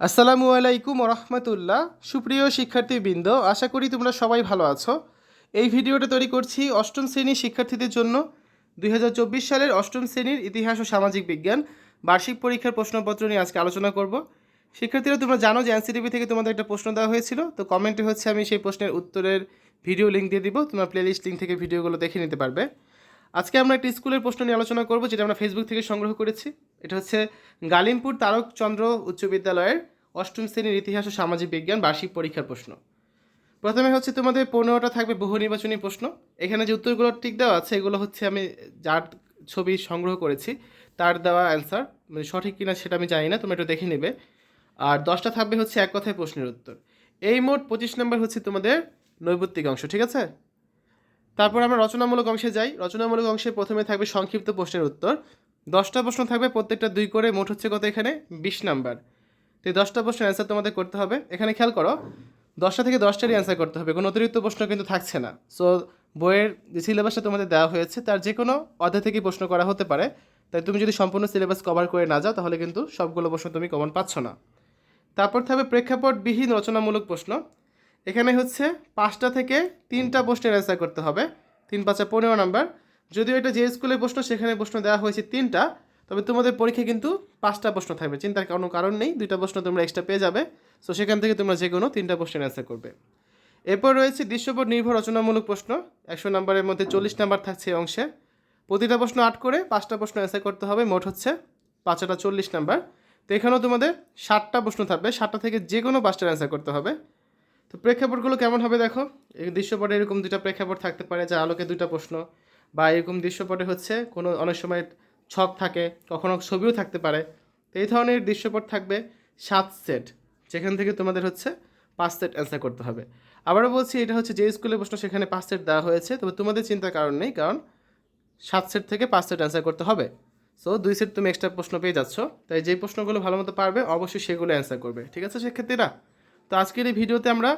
আসসালামু আলাইকুম রহমতুল্লাহ সুপ্রিয় শিক্ষার্থীবৃন্দ, আশা করি তোমরা সবাই ভালো আছো। এই ভিডিওটা তৈরি করছি অষ্টম শ্রেণির শিক্ষার্থীদের জন্য। দুই হাজার চব্বিশ সালের অষ্টম শ্রেণির ইতিহাস ও সামাজিক বিজ্ঞান বার্ষিক পরীক্ষার প্রশ্নপত্র নিয়ে আজকে আলোচনা করব। শিক্ষার্থীরা, তোমরা জানো যে এনসিটিভি থেকে তোমাদের একটা প্রশ্ন দেওয়া হয়েছিল। তো কমেন্টে হচ্ছে, আমি সেই প্রশ্নের উত্তরের ভিডিও লিঙ্ক দিয়ে দিব। তোমরা প্লেলিস্ট লিঙ্ক থেকে ভিডিওগুলো দেখে নিতে পারবে। আজকে আমরা একটা স্কুলের প্রশ্ন নিয়ে আলোচনা করব, যেটা আমরা ফেসবুক থেকে সংগ্রহ করেছি। এটা হচ্ছে গালিমপুর তারকচন্দ্র উচ্চ বিদ্যালয়ের অষ্টম শ্রেণির ইতিহাস ও সামাজিক বিজ্ঞান বার্ষিক পরীক্ষার প্রশ্ন। প্রথমে হচ্ছে তোমাদের পনেরোটা থাকবে বহু নির্বাচনী প্রশ্ন। এখানে যে উত্তরগুলো ঠিক দেওয়া আছে, এগুলো হচ্ছে আমি যার ছবি সংগ্রহ করেছি, তার দেওয়া অ্যান্সার মানে সঠিক কিনা সেটা আমি জানি না, তোমরা একটু দেখে নেবে। আর দশটা থাকবে হচ্ছে এক কথায় প্রশ্নের উত্তর। এই মোট পঁচিশ নম্বর হচ্ছে তোমাদের নৈবত্তিক অংশ, ঠিক আছে? তারপর আমরা রচনামূলক অংশে যাই। রচনামূলক অংশে প্রথমে থাকবে সংক্ষিপ্ত প্রশ্নের উত্তর। দশটা প্রশ্ন থাকবে, প্রত্যেকটা দুই করে মোট হচ্ছে কত এখানে? বিশ নাম্বার। তো এই দশটা প্রশ্নের অ্যান্সার তোমাদের করতে হবে। এখানে খেয়াল করো, দশটা থেকে দশটারই অ্যান্সার করতে হবে। কোনো অতিরিক্ত প্রশ্ন কিন্তু থাকছে না। সো বইয়ের যে সিলেবাসটা তোমাদের দেওয়া হয়েছে, তার যে কোনো অধ্যায় থেকেই প্রশ্ন করা হতে পারে। তাই তুমি যদি সম্পূর্ণ সিলেবাস কভার করে না যাও, তাহলে কিন্তু সবগুলো প্রশ্ন তুমি কমন পাচ্ছ না। তারপর থাকবে প্রেক্ষাপটবিহীন রচনামূলক প্রশ্ন। এখানে হচ্ছে পাঁচটা থেকে তিনটা প্রশ্নের অ্যান্সার করতে হবে। তিন পাঁচা পনেরো নাম্বার। যদিও এটা যে স্কুলের প্রশ্ন, সেখানে প্রশ্ন দেওয়া হয়েছে তিনটা, তবে তোমাদের পরীক্ষায় কিন্তু পাঁচটা প্রশ্ন থাকবে। চিন্তার কোনো কারণ নেই, দুইটা প্রশ্ন তোমরা এক্সট্রা পেয়ে যাবে। সো সেখান থেকে তোমরা যে কোনো তিনটা প্রশ্নের অ্যান্সার করবে। এরপর রয়েছে দৃশ্যপট নির্ভর রচনামূলক প্রশ্ন। একশো নাম্বারের মধ্যে চল্লিশ নাম্বার থাকছে অংশে। প্রতিটা প্রশ্ন আট করে, পাঁচটা প্রশ্ন অ্যান্সার করতে হবে, মোট হচ্ছে পাঁচটা চল্লিশ নাম্বার। তো এখানেও তোমাদের ষাটটা প্রশ্ন থাকবে ষাটটা থেকে যে কোনো পাঁচটার অ্যান্সার করতে হবে। তো প্রেক্ষাপটগুলো কেমন হবে দেখো। এই দৃশ্যপটে এরকম দুটা প্রেক্ষাপট থাকতে পারে, যা আলোকে দুটা প্রশ্ন। বা এরকম দৃশ্যপটে হচ্ছে কোনো অনেক সময় ছক থাকে, কখনো ছবিও থাকতে পারে। তো এই ধরনের দৃশ্যপট থাকবে সাত সেট, যেখান থেকে তোমাদের হচ্ছে পাঁচ সেট অ্যান্সার করতে হবে। আবারও বলছি, এটা হচ্ছে যে স্কুলের প্রশ্ন সেখানে পাঁচ সেট দেওয়া হয়েছে, তবে তোমাদের চিন্তার কারণ নেই, কারণ সাত সেট থেকে পাঁচ সেট অ্যান্সার করতে হবে। সো দুই সেট তুমি এক্সট্রা প্রশ্ন পেয়ে যাচ্ছ, তাই যে প্রশ্নগুলো ভালো মতো পারবে অবশ্যই সেগুলো অ্যান্সার করবে, ঠিক আছে, শিক্ষার্থীরা? তো আজকের এই ভিডিওতে আমরা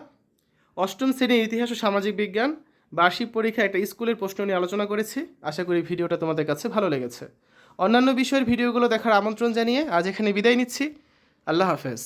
অষ্টম শ্রেণির ইতিহাস ও সামাজিক বিজ্ঞান বার্ষিক পরীক্ষা একটা স্কুলের প্রশ্ন নিয়ে আলোচনা করেছি। আশা করি ভিডিওটা তোমাদের কাছে ভালো লেগেছে। অন্যান্য বিষয়ের ভিডিওগুলো দেখার আমন্ত্রণ জানিয়ে আজ এখানে বিদায় নিচ্ছি। আল্লাহ হাফেজ।